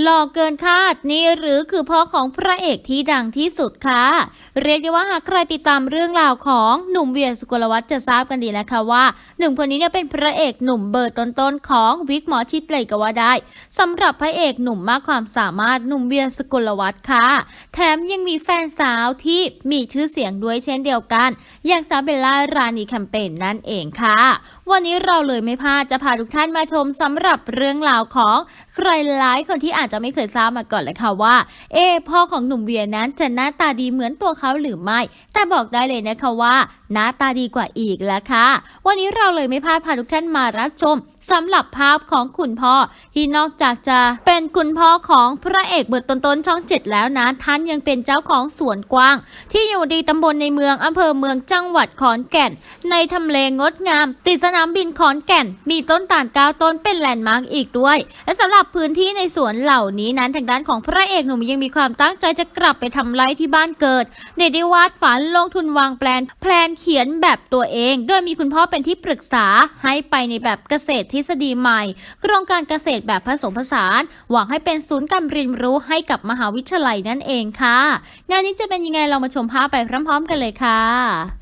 หล่อเกินคาดนี่หรือคือพ่อของพระเอกที่ดังที่สุดค่ะ เรียกได้ว่าหากใครติดตามเรื่องราวของหนุ่มเวียสุกลวัฒน์จะทราบกันดีแล้วค่ะว่าหนุ่มคนนี้เนี่ยเป็นพระเอกหนุ่มเบอร์ต้นๆของวิกหมอชิดเลยก็ว่าได้สำหรับพระเอกหนุ่มมากความสามารถหนุ่มเวียสุกลวัฒน์ค่ะ แถมยังมีแฟนสาวที่มีชื่อเสียงด้วยเช่นเดียวกัน อย่างซาเบลล่ารานีแคมเปญนั่นเองค่ะ วันนี้เราเลยไม่พลาดจะพาทุกท่านมาชมสำหรับเรื่องราวของใครหลายคนที่อาจจะไม่เคยทราบมาก่อนเลยค่ะว่า เอ พ่อของหนุ่มเวียนั้นจะหน้าตาดีเหมือนตัวเขาหรือไม่ แต่บอกได้เลยนะคะว่าหน้าตาดีกว่าอีกแล้วค่ะ วันนี้เราเลยไม่พลาดพาทุกท่านมารับชม สำหรับภาพของคุณพ่อที่นอกจากจะเป็นคุณพ่อของพระเอกเบิดต้นๆช่องเจ็ดแล้วนะ ท่านยังเป็นเจ้าของสวนกว้าง ที่อยู่ดีตำบลในเมืองอำเภอเมืองจังหวัดขอนแก่น ในทำเลงดงาม ติดสนามบินขอนแก่น มีต้นตาลเก้าต้นเป็นแลนด์มาร์กอีกด้วย และสำหรับพื้นที่ในสวนเหล่านี้นั้นทางด้านของพระเอกหนุ่มยังมีความตั้งใจจะกลับไปทำไร่ที่บ้านเกิดเดได้วาดฝันลงทุนวางแปลนแพลนเขียนแบบตัวเอง โดยมีคุณพ่อเป็นที่ปรึกษาให้ไปในแบบเกษตรทฤษฎีใหม่ โครงการเกษตรแบบผสมผสาน หวังให้เป็นศูนย์การเรียนรู้ให้กับมหาวิทยาลัยนั่นเองค่ะ งานนี้จะเป็นยังไงเรามาชมภาพไปพร้อมๆ กันเลยค่ะ